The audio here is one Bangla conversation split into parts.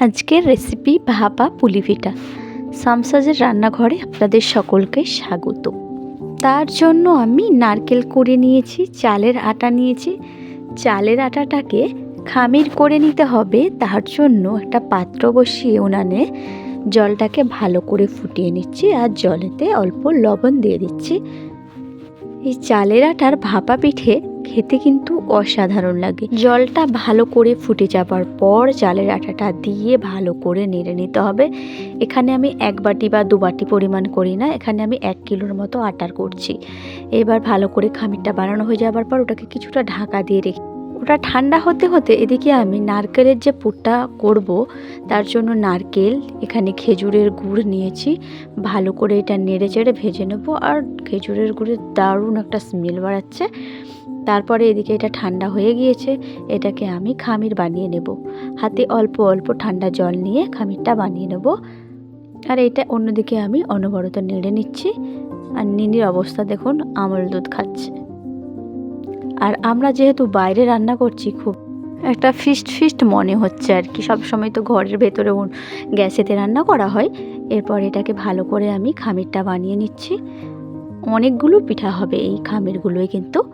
আজকের রেসিপি ভাপা পুলি পিঠা। সামসাজের রান্নাঘরে আপনাদের সকলকে স্বাগত। তার জন্য আমি নারকেল করে নিয়েছি, চালের আটা নিয়েছি। চালের আটাটাকে খামির করে নিতে হবে, তার জন্য একটা পাত্র বসিয়ে উনানে জলটাকে ভালো করে ফুটিয়ে নিচ্ছি আর জলেতে অল্প লবণ দিয়ে দিচ্ছি। এই চালের আটার ভাপা পিঠে খেতে কিন্তু অসাধারণ লাগে। জলটা ভালো করে ফুটে যাবার পর চালের আটাটা দিয়ে ভালো করে নেড়ে নিতে হবে। এখানে আমি এক বাটি বা দু বাটি পরিমাণ করি না, এখানে আমি এক কিলোর মতো আটার করছি। এবার ভালো করে খামিরটা বানানো হয়ে যাবার পর ওটাকে কিছুটা ঢাকা দিয়ে রেখে ওটা ঠান্ডা হতে হতে এদিকে আমি নারকেলের যে পুরটা করব, তার জন্য নারকেল, এখানে খেজুরের গুড় নিয়েছি। ভালো করে এটা নেড়ে চেড়ে ভেজে নেব আর খেজুরের গুড়ের দারুণ একটা স্মেল বাড়াচ্ছে। তারপরে এদিকে এটা ঠান্ডা হয়ে গিয়েছে, এটাকে আমি খামির বানিয়ে নেব। হাতে অল্প অল্প ঠান্ডা জল নিয়ে খামিরটা বানিয়ে নেব। আর এটা অন্যদিকে আমি অনবরত নেড়ে নিচ্ছি। আর নিনির অবস্থা দেখুন, আমল দুধ খাচ্ছে। আর আমরা যেহেতু বাইরে রান্না করছি, খুব একটা ফিস্ট ফিস্ট মনে হচ্ছে আর কি। সব সময় তো ঘরের ভেতরে গ্যাসেতে রান্না করা হয়। এরপর এটাকে ভালো করে আমি খামিরটা বানিয়ে নিচ্ছি। অনেকগুলো পিঠা হবে এই খামিরগুলোই কিন্তু।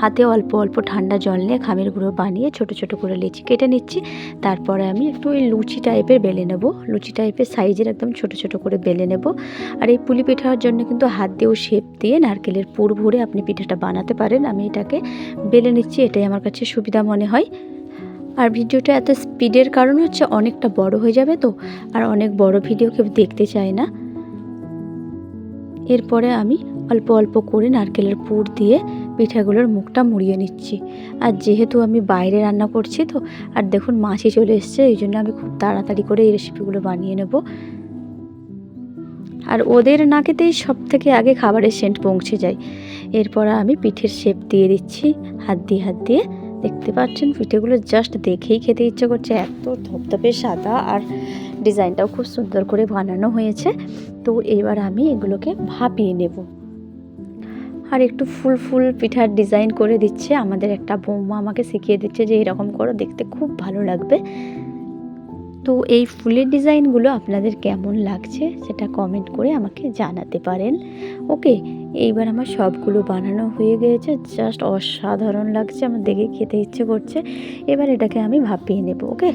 হাতে অল্প অল্প ঠান্ডা জল নিয়ে খামের গুঁড়ো বানিয়ে ছোট ছোট করে লেচি কেটে নিচ্ছি। তারপরে আমি একটু ওই লুচি টাইপের বেলে নেব। লুচি টাইপের সাইজের একদম ছোট ছোট করে বেলে নেব। আর এই পুলি পিঠার জন্য কিন্তু হাত দিয়েও শেপ দিয়ে নারকেলের পুর ভরে আপনি পিঠাটা বানাতে পারেন। আমি এটাকে বেলে নিচ্ছি, এটাই আমার কাছে সুবিধা মনে হয়। আর ভিডিওটা এত স্পিডের কারণ হচ্ছে অনেকটা বড় হয়ে যাবে তো, আর অনেক বড় ভিডিও কেউ দেখতে চায় না। এরপরে আমি অল্প অল্প করে নারকেলের পুর দিয়ে পিঠাগুলোর মুখটা মুড়িয়ে নিচ্ছি। আর যেহেতু আমি বাইরে রান্না করছি তো, আর দেখুন মাছি চলে এসছে, এই জন্য আমি খুব তাড়াতাড়ি করে এই রেসিপিগুলো বানিয়ে নেব। আর ওদের নাকেতেই সব থেকে আগে খাবারের সেন্ট পৌঁছে যায়। এরপর আমি পিঠের শেপ দিয়ে দিচ্ছি, হাত দিয়ে হাত দিয়ে। দেখতে পাচ্ছেন, পিঠেগুলো জাস্ট দেখেই খেতে ইচ্ছে করছে, এত ধপধপে সাদা আর ডিজাইনটাও খুব সুন্দর করে বানানো হয়েছে। তো এবার আমি এগুলোকে ভাপিয়ে নেব। আর একটু ফুল ফুল পিঠার ডিজাইন করে দিচ্ছে। আমাদের একটা বৌমা আমাকে শিখিয়ে দিচ্ছে যে এরকম করো, দেখতে খুব ভালো লাগবে। তো এই ফুলের ডিজাইনগুলো আপনাদের কেমন লাগছে সেটা কমেন্ট করে আমাকে জানাতে পারেন। ওকে এইবার আমার সবগুলো বানানো হয়ে গিয়েছে জাস্ট অসাধারণ লাগছে, আমার দেখে খেতে ইচ্ছে করছে। এবার এটাকে আমি ভাপিয়ে নেব ওকে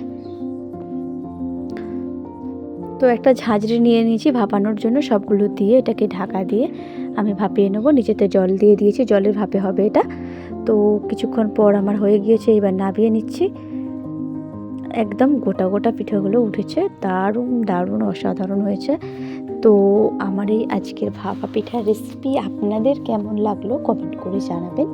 তো একটা ঝাঁঝরি নিয়ে নিয়েছি ভাপানোর জন্য সবগুলো দিয়ে এটাকে ঢাকা দিয়ে। আমি ভাপিয়ে নেব নিচেতে জল দিয়ে দিয়েছি, জলের ভাপে হবে এটা। তো কিছুক্ষণ পর আমার হয়ে গিয়েছে, এবার নাবিয়ে নিচ্ছি। একদম গোটা গোটা পিঠেগুলো উঠেছে, দারুণ দারুণ, অসাধারণ হয়েছে। তো আমার এই আজকের ভাপা পিঠার রেসিপি আপনাদের কেমন লাগল কমেন্ট করে জানাবেন।